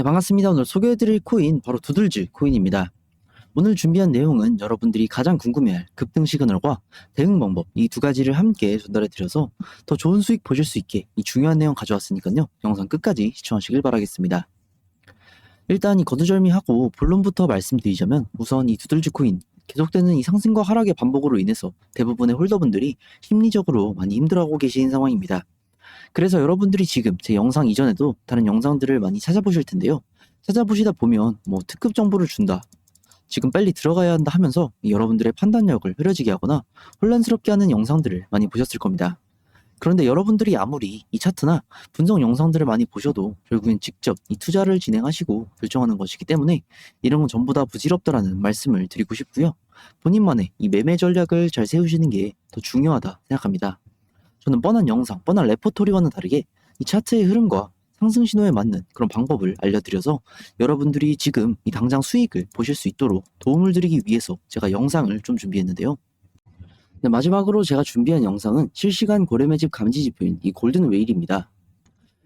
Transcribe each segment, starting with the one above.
네, 반갑습니다. 오늘 소개해드릴 코인 바로 두들즈 코인입니다. 오늘 준비한 내용은 여러분들이 가장 궁금해할 급등 시그널과 대응 방법 이 두 가지를 함께 전달해드려서 더 좋은 수익 보실 수 있게 이 중요한 내용 가져왔으니까요. 영상 끝까지 시청하시길 바라겠습니다. 일단 이 거두절미하고 본론부터 말씀드리자면 우선 이 두들즈 코인 계속되는 이 상승과 하락의 반복으로 인해서 대부분의 홀더분들이 심리적으로 많이 힘들어하고 계신 상황입니다. 그래서 여러분들이 지금 제 영상 이전에도 다른 영상들을 많이 찾아보실 텐데요. 찾아보시다 보면 뭐 특급 정보를 준다. 지금 빨리 들어가야 한다 하면서 이 여러분들의 판단력을 흐려지게 하거나 혼란스럽게 하는 영상들을 많이 보셨을 겁니다. 그런데 여러분들이 아무리 이 차트나 분석 영상들을 많이 보셔도 결국엔 직접 이 투자를 진행하시고 결정하는 것이기 때문에 이런 건 전부 다 부질없다라는 말씀을 드리고 싶고요. 본인만의 이 매매 전략을 잘 세우시는 게 더 중요하다 생각합니다. 저는 뻔한 영상, 뻔한 레포토리와는 다르게 이 차트의 흐름과 상승 신호에 맞는 그런 방법을 알려드려서 여러분들이 지금 이 당장 수익을 보실 수 있도록 도움을 드리기 위해서 제가 영상을 좀 준비했는데요. 네, 마지막으로 제가 준비한 영상은 실시간 고래 매집 감지 지표인 이 골든 웨일입니다.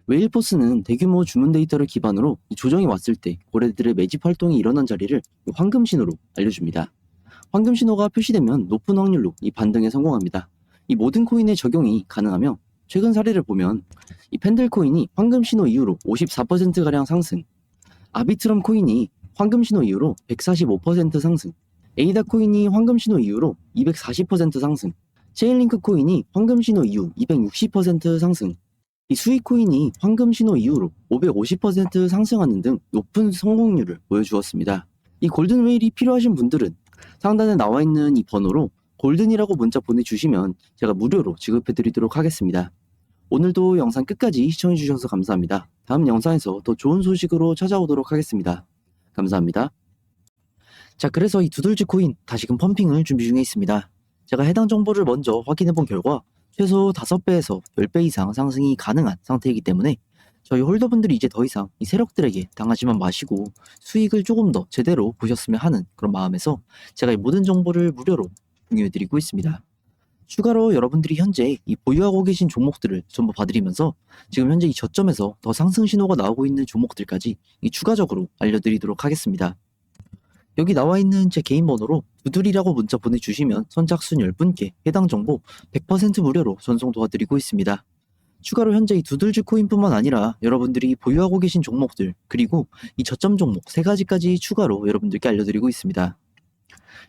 웨일포스는 대규모 주문 데이터를 기반으로 이 조정이 왔을 때 고래들의 매집 활동이 일어난 자리를 이 황금 신호로 알려줍니다. 황금 신호가 표시되면 높은 확률로 이 반등에 성공합니다. 이 모든 코인에 적용이 가능하며 최근 사례를 보면 이 펜들 코인이 황금 신호 이후로 54%가량 상승, 아비트럼 코인이 황금 신호 이후로 145% 상승, 에이다 코인이 황금 신호 이후로 240% 상승, 체인링크 코인이 황금 신호 이후 260% 상승, 이 수익 코인이 황금 신호 이후로 550% 상승하는 등 높은 성공률을 보여주었습니다. 이 골든 웨일이 필요하신 분들은 상단에 나와 있는 이 번호로 골든이라고 문자 보내주시면 제가 무료로 지급해드리도록 하겠습니다. 오늘도 영상 끝까지 시청해주셔서 감사합니다. 다음 영상에서 더 좋은 소식으로 찾아오도록 하겠습니다. 감사합니다. 자, 그래서 이 두들즈 코인 다시금 펌핑을 준비 중에 있습니다. 제가 해당 정보를 먼저 확인해 본 결과 최소 5배에서 10배 이상 상승이 가능한 상태이기 때문에 저희 홀더분들이 이제 더 이상 이 세력들에게 당하지만 마시고 수익을 조금 더 제대로 보셨으면 하는 그런 마음에서 제가 이 모든 정보를 무료로 공유해드리고 있습니다. 추가로 여러분들이 현재 이 보유하고 계신 종목들을 전부 봐드리면서 지금 현재 이 저점에서 더 상승 신호가 나오고 있는 종목들까지 이 추가적으로 알려드리도록 하겠습니다. 여기 나와 있는 제 개인 번호로 두들이라고 문자 보내주시면 선착순 10분께 해당 정보 100% 무료로 전송 도와드리고 있습니다. 추가로 현재 이 두들즈 코인뿐만 아니라 여러분들이 보유하고 계신 종목들 그리고 이 저점 종목 세 가지까지 추가로 여러분들께 알려드리고 있습니다.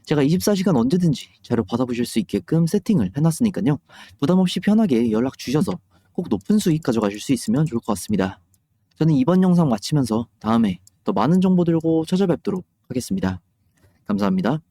제가 24시간 언제든지 자료 받아보실 수 있게끔 세팅을 해놨으니까요. 부담 없이 편하게 연락 주셔서 꼭 높은 수익 가져가실 수 있으면 좋을 것 같습니다. 저는 이번 영상 마치면서 다음에 더 많은 정보 들고 찾아뵙도록 하겠습니다. 감사합니다.